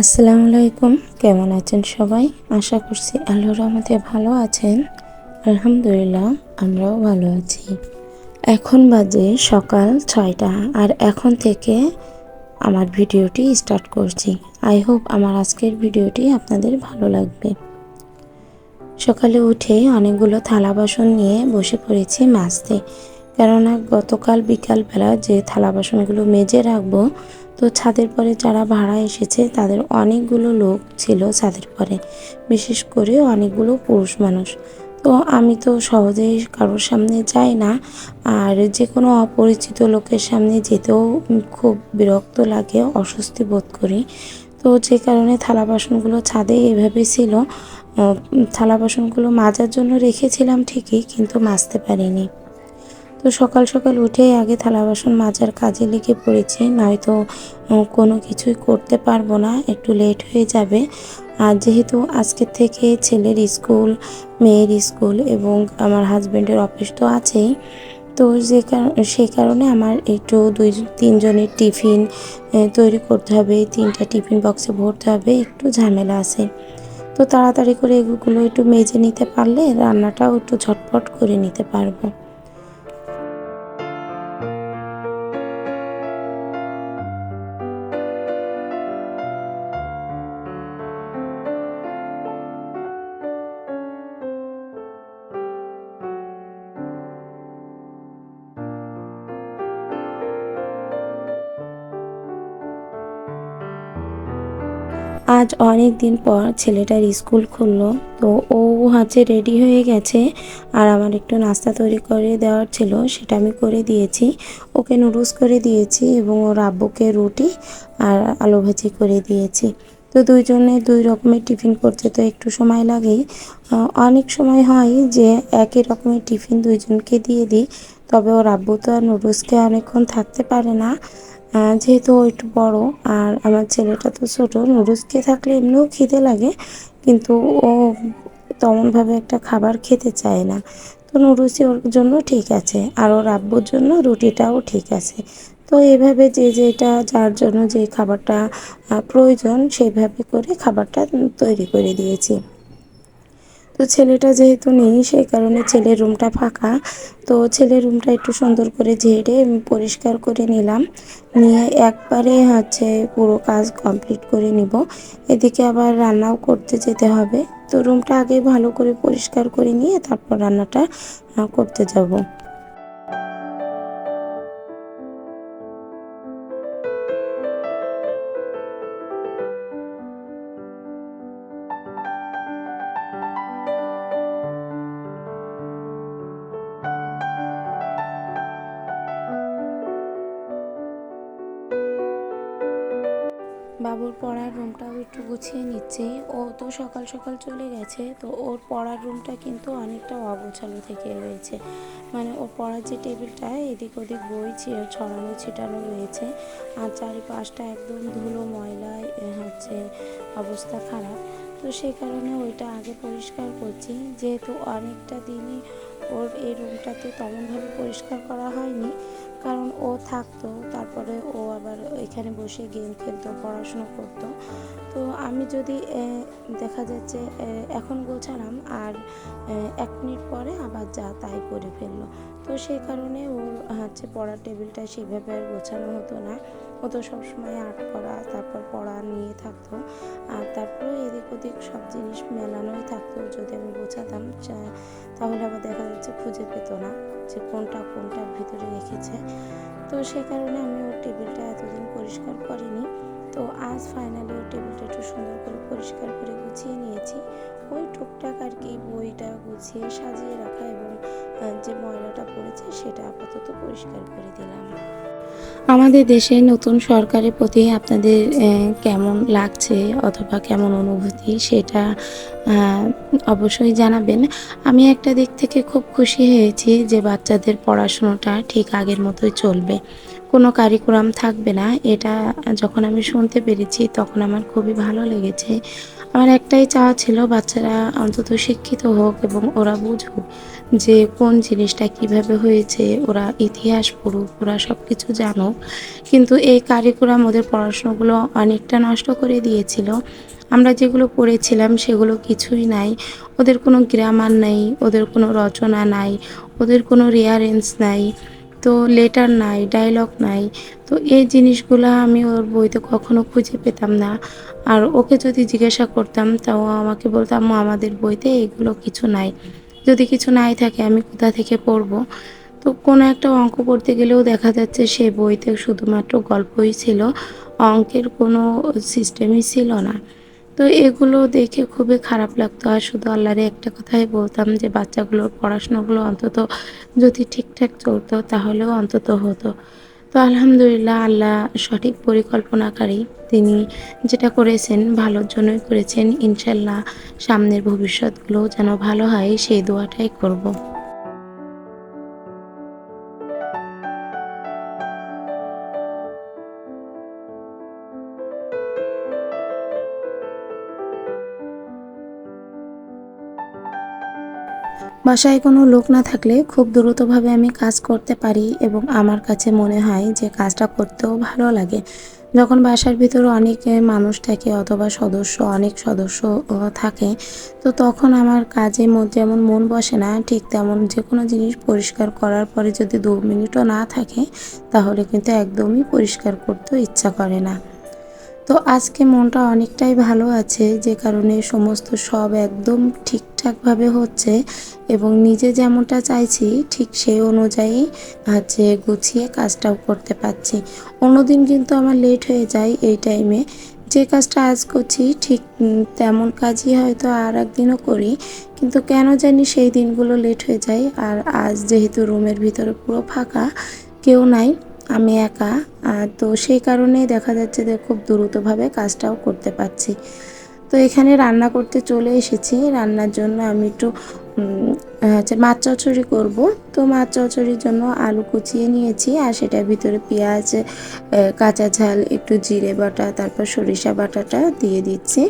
আসসালামু আলাইকুম। কেমন আছেন সবাই? আশা করছি আল্লাহর রহমতে ভালো আছেন। আলহামদুলিল্লাহ, আমরাও ভালো আছি। এখন বাজে সকাল ছয়টা আর এখন থেকে আমার ভিডিওটি স্টার্ট করছি। আই হোপ আমার আজকের ভিডিওটি আপনাদের ভালো লাগবে। সকালে উঠে অনেকগুলো থালা বাসন নিয়ে বসে পড়েছি মাজতে কেননা গতকাল বিকালবেলা যে থালা বাসনগুলো মেজে রাখব তো ছাদের পরে যারা ভাড়া এসেছে, তাদের অনেকগুলো লোক ছিল ছাদের পরে। বিশেষ করে অনেকগুলো পুরুষ মানুষ। তো আমি তো সহজেই কারোর সামনে যাই না। আর যে কোনো অপরিচিত লোকের সামনে যেতেও খুব বিরক্ত লাগে, অস্বস্তি বোধ করি। তো যে কারণে থালা বাসনগুলো ছাদে এভাবে ছিল। থালা বাসনগুলো মাজার জন্য রেখেছিলাম ঠিকই, কিন্তু মাজতে পারিনি। তো সকাল সকাল উঠেই আগে থালা বাসন মাজার কাজে লেগে পড়েছি, নয়তো কোনো কিছুই করতে পারব না, একটু লেট হয়ে যাবে। আর যেহেতু আজকের থেকে ছেলের স্কুল, মেয়ের স্কুল এবং আমার হাজব্যান্ডের অফিস তো আছেই, তো যে সেই কারণে আমার একটু দুই, তিনজনের টিফিন তৈরি করতে হবে, তিনটা টিফিন বক্সে ভরতে হবে, একটু ঝামেলা আছে। তো তাড়াতাড়ি করে এগুলো একটু মেজে নিতে পারলে রান্নাটাও একটু ঝটপট করে নিতে পারব। আজ অনেক দিন পর ছেলেটার স্কুল খুললো, তো ও হচ্ছে রেডি হয়ে গেছে। আর আমার একটু নাস্তা তৈরি করে দেওয়ার ছিল, সেটা আমি করে দিয়েছি। ওকে নুডলস করে দিয়েছি এবং ওর আব্বুকে রুটি আর আলু ভাজি করে দিয়েছি। তো দুইজনে দুই রকমের টিফিন করতে তো একটু সময় লাগেই অনেক সময় হয় যে একই রকমের টিফিন দুইজনকে দিয়ে দিই, তবে ওর আব্বু তো আর নুডলসকে অনেকক্ষণ থাকতে পারে না। যেহেতু একটু বড়, আর আমার ছেলেটা তো ছোট নুডলস খেয়ে থাকলে এমনিও খিদে লাগে, কিন্তু ও তেমনভাবে একটা খাবার খেতে চায় না। তো নুডলসই ওর জন্য ঠিক আছে, আর ওর আব্বুর জন্য রুটিটাও ঠিক আছে। তো এভাবে যে যেটা, যার জন্য যে খাবারটা প্রয়োজন সেইভাবে করে খাবারটা তৈরি করে দিয়েছি। তো ছেলেটা যেহেতু নেই, সেই কারণে ছেলের রুমটা ফাঁকা। তো ছেলের রুমটা একটু সুন্দর করে ঝেড়ে পরিষ্কার করে নিলাম। নিয়ে একবারে হচ্ছে পুরো কাজ কমপ্লিট করে নিব। এদিকে আবার রান্নাও করতে যেতে হবে। তো রুমটা আগে ভালো করে পরিষ্কার করে নিয়ে তারপর রান্নাটা করতে যাব। বাবুর পড়ার রুমটাও একটু গুছিয়ে নিচ্ছি। ও তো সকাল সকাল চলে গেছে, তো ওর পড়ার রুমটা কিন্তু অনেকটা অগোছালো থেকে রয়েছে। মানে ওর পড়ার যে টেবিলটা, এদিক ওদিক বই ছড়ানো ছিটানো রয়েছে। আর চারিপাশটা একদম ধুলো ময়লায় হচ্ছে অবস্থা খারাপ। তো সে কারণে ওইটা আগে পরিষ্কার করছি। যেহেতু অনেকটা দিনই ওর এই রুমটাতে তেমনভাবে পরিষ্কার করা হয়নি, কারণ ও থাকতো, তারপরে ও আবার এখানে বসে গেম খেলতো, পড়াশুনো করতো। তো আমি যদি দেখা যাচ্ছে এখন গোছালাম আর এক মিনিট পরে আবার যা তাই করে ফেলল। তো সেই কারণে ওর হচ্ছে পড়ার টেবিলটা সেভাবে আর গোছানো হতো না। ও তো সবসময় আর্ট করা, তারপর পড়া নিয়ে থাকতো। আর তারপরে এদিক ওদিক সব জিনিস মেলানোই থাকতো। যদি আমি গোছাতাম তাহলে আবার দেখা যাচ্ছে খুঁজে পেতো না যে কোনটা কোনটার ভিতরে রেখেছে। তো সে কারণে আমি ওর টেবিলটা এতদিন পরিষ্কার করিনি। তো আজ ফাইনালি ওর টেবিলটা একটু সুন্দর করে পরিষ্কার করে গুছিয়ে নিয়েছি। ওই টুকটাক আর কি বইটা গুছিয়ে সাজিয়ে রাখা এবং যে ময়লাটা পড়েছে সেটা আপাতত পরিষ্কার করে দিলাম। আমাদের দেশে নতুন সরকারের প্রতি আপনাদের কেমন লাগছে অথবা কেমন অনুভূতি সেটা অবশ্যই জানাবেন। আমি একটা দিক থেকে খুব খুশি হয়েছি যে বাচ্চাদের পড়াশুনোটা ঠিক আগের মতোই চলবে। কোনো কারিকুরাম থাকবে না। এটা যখন আমি শুনতে পেরেছি তখন আমার খুবই ভালো লেগেছে। আমার একটাই চাওয়া ছিল বাচ্চারা অন্তত শিক্ষিত হোক এবং ওরা বুঝুক। যে কোন জিনিসটা কীভাবে হয়েছে, ওরা ইতিহাস পড়ুক, ওরা সব কিছু জানুক। কিন্তু এই কারিকুলাম ওদের পড়াশোনাগুলো অনেকটা নষ্ট করে দিয়েছিল। আমরা যেগুলো পড়েছিলাম সেগুলো কিছুই নাই। ওদের কোনো গ্রামার নাই, ওদের কোনো রচনা নাই, ওদের কোনো রেয়ারেন্স নাই, তো লেটার নাই ডায়লগ নাই। তো এই জিনিসগুলো আমি ওর বইতে কখনো খুঁজে পেতাম না। আর ওকে যদি জিজ্ঞাসা করতাম, তাও আমাকে বলতাম আমাদের বইতে এগুলো কিছু নাই। যদি কিছু নাই থাকে, আমি কোথা থেকে পড়ব? তো কোনো একটা অঙ্ক পড়তে গেলেও দেখা যাচ্ছে সে বইতে শুধুমাত্র গল্পই ছিল, অঙ্কের কোনো সিস্টেমই ছিল না। তো এগুলো দেখে খুবই খারাপ লাগতো। আর শুধু আল্লাহরে একটা কথাই বলতাম যে, বাচ্চাগুলোর পড়াশোনাগুলো অন্তত যদি ঠিকঠাক চলতো, তাহলেও অন্তত হতো। তো আলহামদুলিল্লাহ আল্লাহ সঠিক পরিকল্পনাকারী তিনি যেটা করেছেন, ভালোর জন্যই করেছেন ইনশাল্লাহ সামনের ভবিষ্যৎগুলো যেন ভালো হয়, সেই দোয়াটাই করব। বাসায় কোনো লোক না থাকলে খুব দ্রুতভাবে আমি কাজ করতে পারি এবং আমার কাছে মনে হয় যে কাজটা করতেও ভালো লাগে। যখন বাসার ভিতরে অনেক মানুষ থাকে অথবা সদস্য, অনেক সদস্য থাকে, তো তখন আমার কাজে যেমন মন বসে না, ঠিক তেমন যে কোনো জিনিস পরিষ্কার করার পরে যদি দু মিনিটও না থাকে, তাহলে কিন্তু একদমই পরিষ্কার করতেও ইচ্ছা করে না। তো আজকে মনটা অনেকটাই ভালো আছে, যে কারণে সমস্ত সব একদম ঠিকঠাকভাবে হচ্ছে এবং নিজে যেমনটা চাইছি ঠিক সেই অনুযায়ী হচ্ছে গুছিয়ে কাজটাও করতে পারছি। অন্যদিন কিন্তু আমার লেট হয়ে যায় এই টাইমে যে কাজটা আজ করছি ঠিক তেমন কাজই হয়তো আর একদিনও করি, কিন্তু কেন জানি সেই দিনগুলো লেট হয়ে যায়। আর আজ যেহেতু রুমের ভিতরে পুরো ফাঁকা, কেউ নাই। আমি একা তো সেই কারণেই দেখা যাচ্ছে যে খুব দ্রুতভাবে কাজটাও করতে পারছি। তো এখানে রান্না করতে চলে এসেছি। রান্নার জন্য আমি একটু হচ্ছে মাছ চচ্চড়ি করব। তো মাছ চচ্চড়ির জন্য আলু কুচিয়ে নিয়েছি, আর সেটার ভিতরে পেঁয়াজ কাঁচা ঝাল, একটু জিরে বাটা, তারপর সরিষা বাটাটা দিয়ে দিচ্ছি।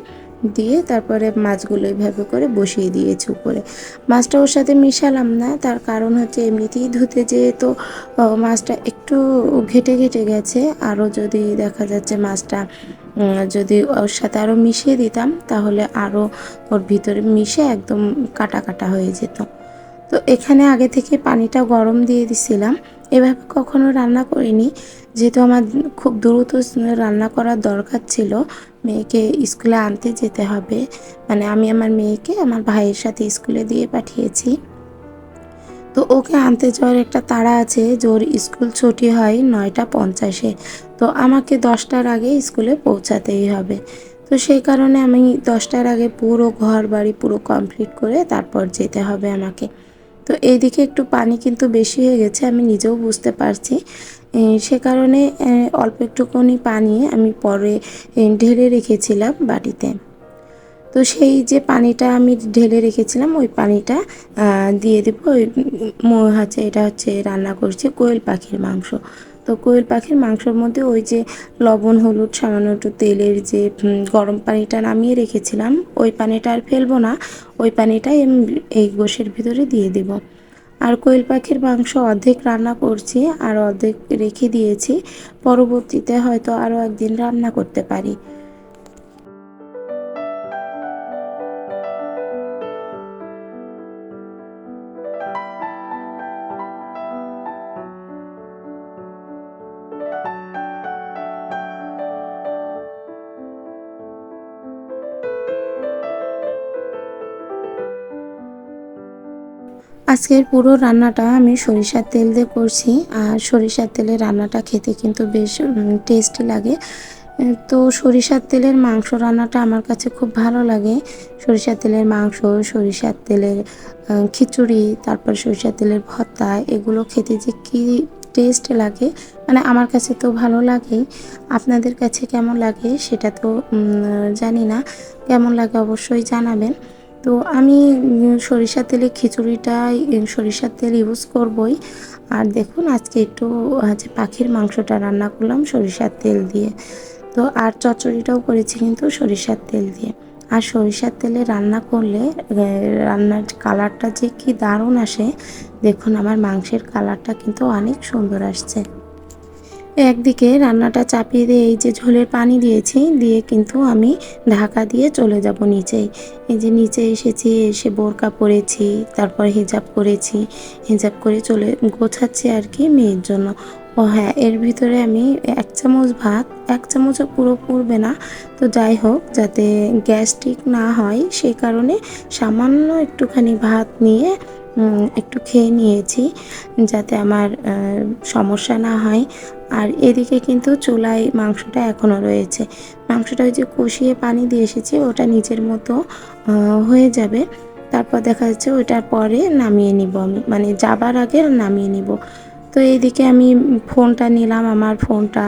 দিয়ে তারপরে মাছগুলো এইভাবে করে বসিয়ে দিয়েছি উপরে। মাছটা ওর সাথে মিশালাম না, তার কারণ হচ্ছে এমনিতেই ধুতে যেয়ে তো মাছটা একটু ঘেটে ঘেটে গেছে। আরও যদি দেখা যাচ্ছে মাছটা যদি ওর সাথে আরও মিশিয়ে দিতাম, তাহলে আরও ওর ভিতরে মিশে একদম কাটা কাটা হয়ে যেত। তো এখানে আগে থেকে পানিটা গরম দিয়ে দিছিলাম। এভাবে কখনো রান্না করিনি। যেহেতু আমার খুব দ্রুত রান্না করার দরকার ছিল মেয়েকে স্কুলে আনতে যেতে হবে। মানে আমি আমার মেয়েকে আমার ভাইয়ের সাথে স্কুলে দিয়ে পাঠিয়েছি। তো ওকে আনতে যাওয়ার একটা তাড়া আছে ওর স্কুল ছুটি হয় নয়টা পঞ্চাশে। তো আমাকে দশটার আগে স্কুলে পৌঁছাতেই হবে। তো সেই কারণে আমি দশটার আগে পুরো ঘর বাড়ি পুরো কমপ্লিট করে তারপর যেতে হবে আমাকে। তো এইদিকে একটু পানি কিন্তু বেশি হয়ে গেছে, আমি নিজেও বুঝতে পারছি। সে কারণে অল্প একটুখানি পানি আমি পরে ঢেলে রেখেছিলাম বাড়িতে তো সেই যে পানিটা আমি ঢেলে রেখেছিলাম, ওই পানিটা দিয়ে দেবো। ওই হচ্ছে এটা হচ্ছে রান্না করছে কোয়েল পাখির মাংস। তো কোয়েল পাখির মাংসর মধ্যে ওই যে লবণ, হলুদ, সামান্য একটু তেলের যে গরম পানিটা নামিয়ে রেখেছিলাম, ওই পানিটা আর ফেলব না, ওই পানিটা এই গোশের ভিতরে দিয়ে দেব। আর কোয়েল পাখির মাংস অর্ধেক রান্না করছি আর অর্ধেক রেখে দিয়েছি, পরবর্তীতে হয়তো আরও একদিন রান্না করতে পারি। আজকের পুরো রান্নাটা আমি সরিষার তেল দিয়ে করছি আর সরিষার তেলের রান্নাটা খেতে কিন্তু বেশ টেস্টি লাগে। তো সরিষার তেলের মাংস রান্নাটা আমার কাছে খুব ভালো লাগে। সরিষার তেলের মাংস, সরিষার তেলের খিচুড়ি, তারপর সরিষার তেলের ভর্তা, এগুলো খেতে যে কী টেস্ট লাগে মানে আমার কাছে তো ভালো লাগেই আপনাদের কাছে কেমন লাগে সেটা তো জানি না। কেমন লাগে অবশ্যই জানাবেন। তো আমি সরিষার তেলে খিচুড়িটাই সরিষার তেল ইউজ করবই। আর দেখুন, আজকে একটু হচ্ছে পাখির মাংসটা রান্না করলাম সরিষার তেল দিয়ে। তো আর চচ্চড়িটাও করেছি কিন্তু সরিষার তেল দিয়ে। আর সরিষার তেলে রান্না করলে রান্নার কালারটা যে কি দারুণ আসে, দেখুন আমার মাংসের কালারটা কিন্তু অনেক সুন্দর আসছে। একদিকে রান্নাটা চাপিয়ে দিয়ে এই যে ঝোলের পানি দিয়েছি, দিয়ে কিন্তু আমি ঢাকা দিয়ে চলে যাব নিচেই এই যে নিচে এসেছি, এসে বোরকা পরেছি, তারপর হিজাব করেছি। হিজাব করে চলে গোছাচ্ছি আর কি মেয়ের জন্য। ও হ্যাঁ এর ভিতরে আমি এক চামচ ভাত, এক চামচও পুরো পুরবে না। তো যাই হোক, যাতে গ্যাস্ট্রিক না হয় সেই কারণে সামান্য একটুখানি ভাত নিয়ে একটু খেয়ে নিয়েছি যাতে আমার সমস্যা না হয়। আর এদিকে কিন্তু চুলায় মাংসটা এখনও রয়েছে। মাংসটা ওই যে কষিয়ে পানি দিয়ে এসেছি, ওটা নিচের মতো হয়ে যাবে। তারপর দেখা যাচ্ছে ওইটার পরে নামিয়ে নিব আমি মানে যাবার আগে নামিয়ে নিব। তো এইদিকে আমি ফোনটা নিলাম, আমার ফোনটা।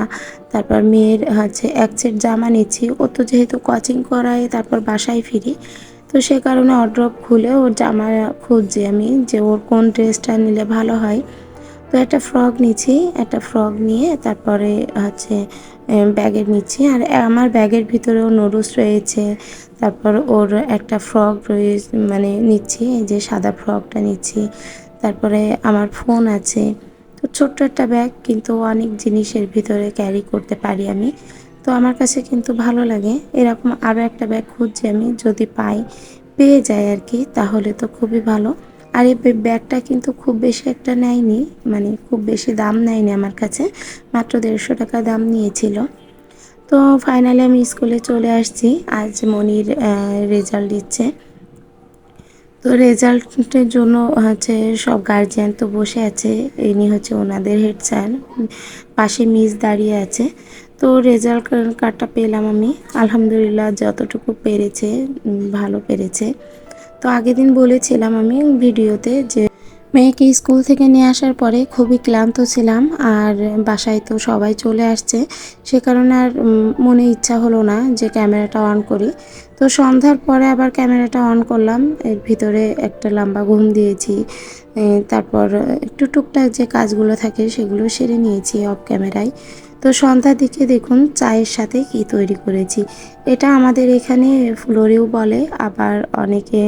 তারপর মেয়ের হচ্ছে এক সেট জামা নিচ্ছি। ও তো যেহেতু কোচিং করায়, তারপর বাসায় ফিরি। তো সে কারণে অড্রপ খুলে ওর জামা খুঁজছি আমি যে ওর কোন ড্রেসটা নিলে ভালো হয়। তো একটা ফ্রক নিচ্ছি, একটা ফ্রক নিয়ে তারপরে হচ্ছে ব্যাগের নিচ্ছি। আর আমার ব্যাগের ভিতরেও নুডলস রয়েছে, তারপর ওর একটা ফ্রক রয়েছে মানে নিচ্ছি যে সাদা ফ্রকটা নিচ্ছি। তারপরে আমার ফোন আছে, তো ছোট্ট একটা ব্যাগ, কিন্তু অনেক জিনিসের ভিতরে ক্যারি করতে পারি আমি। তো আমার কাছে কিন্তু ভালো লাগে। এরকম আরও একটা ব্যাগ খুঁজছি আমি, যদি পাই, পেয়ে যায় আর কি তাহলে তো খুবই ভালো। আর এই ব্যাগটা কিন্তু খুব বেশি একটা নেয়নি মানে খুব বেশি দাম নেয়নি আমার কাছে, মাত্র দেড়শো টাকা দাম নিয়েছিল। তো ফাইনালি আমি স্কুলে চলে আসছি, আজ মনির রেজাল্ট দিচ্ছে। তো রেজাল্টের জন্য হচ্ছে সব গার্জিয়ান তো বসে আছে, ইনি হচ্ছে ওনাদের হেড স্যার পাশে মিস দাঁড়িয়ে আছে। তো রেজাল্ট কার্ডটা পেলাম আমি। আলহামদুলিল্লাহ যতটুকু পেরেছে ভালো পেরেছে। তো আগের দিন বলেছিলাম আমি ভিডিওতে যে, মেয়েকে স্কুল থেকে নিয়ে আসার পরে খুবই ক্লান্ত ছিলাম আর বাসায় তো সবাই চলে আসছে। সে কারণে আর মনে ইচ্ছা হলো না যে ক্যামেরাটা অন করি। তো সন্ধ্যার পরে আবার ক্যামেরাটা অন করলাম, এর ভিতরে একটা লম্বা ঘুম দিয়েছি। তারপর একটু টুকটাক যে কাজগুলো থাকে সেগুলো সেরে নিয়েছি অফ ক্যামেরায়। তো সন্ধ্যার দিকে দেখুন চায়ের সাথে কি তৈরি করেছি। এটা আমাদের এখানে ফ্লোরেও বলে, আবার অনেকে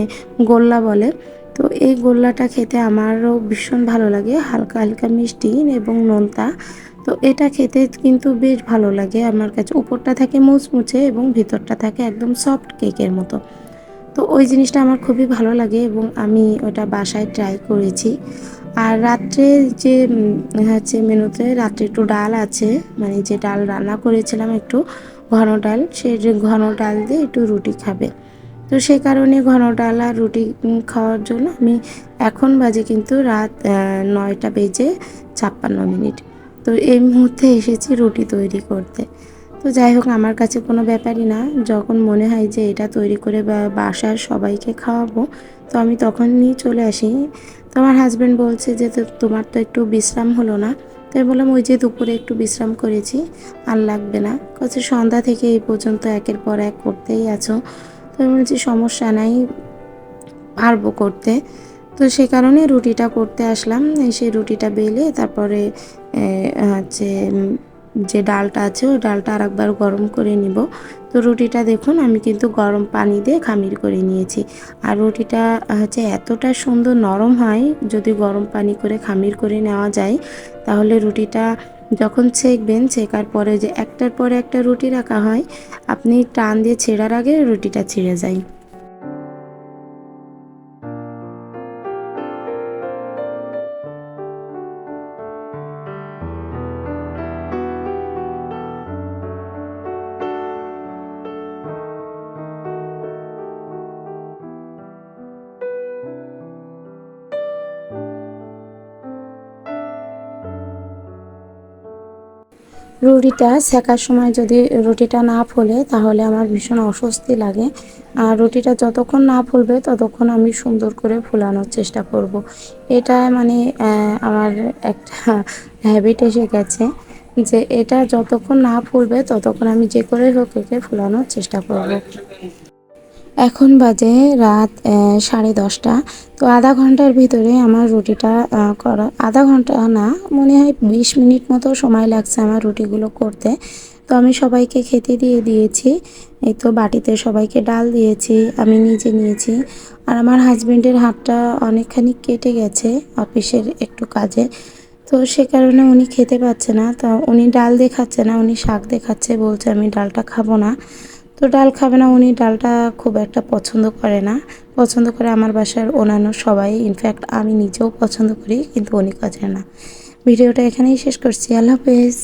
গোল্লা বলে। তো এই গোল্লাটা খেতে আমারও ভীষণ ভালো লাগে, হালকা হালকা মিষ্টি এবং নোনতা। তো এটা খেতে কিন্তু বেশ ভালো লাগে, আমার কাছে উপরটা থাকে মুচমুচে এবং ভিতরটা থাকে একদম সফট কেকের মতো। তো ওই জিনিসটা আমার খুবই ভালো লাগে এবং আমি ওটা বাসায় ট্রাই করেছি। আর রাত্রে যে হচ্ছে মেনুতে রাত্রে একটু ডাল আছে মানে যে ডাল রান্না করেছিলাম একটু ঘন ডাল সেই যে ঘন ডাল দিয়ে একটু রুটি খাবে। তো সে কারণে ঘন ডাল আর রুটি খাওয়ার জন্য আমি এখন বাজে কিন্তু রাত নয়টা বেজে ছাপ্পান্ন মিনিট। তো এই মুহূর্তে এসেছি রুটি তৈরি করতে। তো যাই হোক, আমার কাছে কোনো ব্যাপারই না। যখন মনে হয় যে এটা তৈরি করে বা বাসার সবাইকে খাওয়াবো তো আমি তখনই চলে আসি। তো আমার হাজব্যান্ড বলছে যে তোমার তো একটু বিশ্রাম হলো না। তো আমি বললাম, ওই যে দুপুরে একটু বিশ্রাম করেছি, আর লাগবে না। কাছে সন্ধ্যা থেকে এই পর্যন্ত একের পর এক করতেই আছো। তো আমি বলছি, সমস্যা নাই, পারব করতে। তো সে কারণে রুটিটা করতে আসলাম। সেই রুটিটা বেলে তারপরে হচ্ছে যে ডালটা আছে, ওই ডালটা আরেকবার গরম করে নিব। তো রুটিটা দেখুন, আমি কিন্তু গরম পানি দিয়ে খামির করে নিয়েছি। আর রুটিটা হচ্ছে এতটা সুন্দর নরম হয়, যদি গরম পানি করে খামির করে নেওয়া যায়, তাহলে রুটিটা যখন ছেঁকবেন, ছেঁকার পরে যে একটার পরে একটা রুটি রাখা হয়, আপনি টান দিয়ে ছেঁড়ার আগে রুটিটা ছিঁড়ে যায়। রুটিটা শেখার সময় যদি রুটিটা না ফোলে, তাহলে আমার ভীষণ অস্বস্তি লাগে আর রুটিটা যতক্ষণ না ফুলবে, ততক্ষণ আমি সুন্দর করে ফুলানোর চেষ্টা করব। এটা মানে আমার একটা হ্যাবিট এসে গেছে যে, এটা যতক্ষণ না ফুলবে, ততক্ষণ আমি যে করে হোক একে ফুলানোর চেষ্টা করব। এখন বাজে রাত সাড়ে দশটা। তো আধা ঘণ্টার ভিতরে আমার রুটিটা করা, আধা ঘণ্টা না, মনে হয় বিশ মিনিট মতো সময় লাগছে আমার রুটিগুলো করতে। তো আমি সবাইকে খেতে দিয়ে দিয়েছি, এই তো বাটিতে সবাইকে ডাল দিয়েছি, আমি নিজে নিয়েছি। আর আমার হাজবেন্ডের হাতটা অনেকখানি কেটে গেছে অফিসের একটু কাজে। তো সে কারণে উনি খেতে পাচ্ছে না, তো উনি ডাল দেখাচ্ছে না, উনি শাক দেখাচ্ছে, বলছে আমি ডালটা খাব না। তো ডাল খাবে না, উনি ডালটা খুব একটা পছন্দ করে না। পছন্দ করে আমার বাসার অন্যান্য সবাই। ইনফ্যাক্ট আমি নিজেও পছন্দ করি, কিন্তু উনি করে না। ভিডিওটা এখানেই শেষ করছি। আল্লাহ হাফেজ।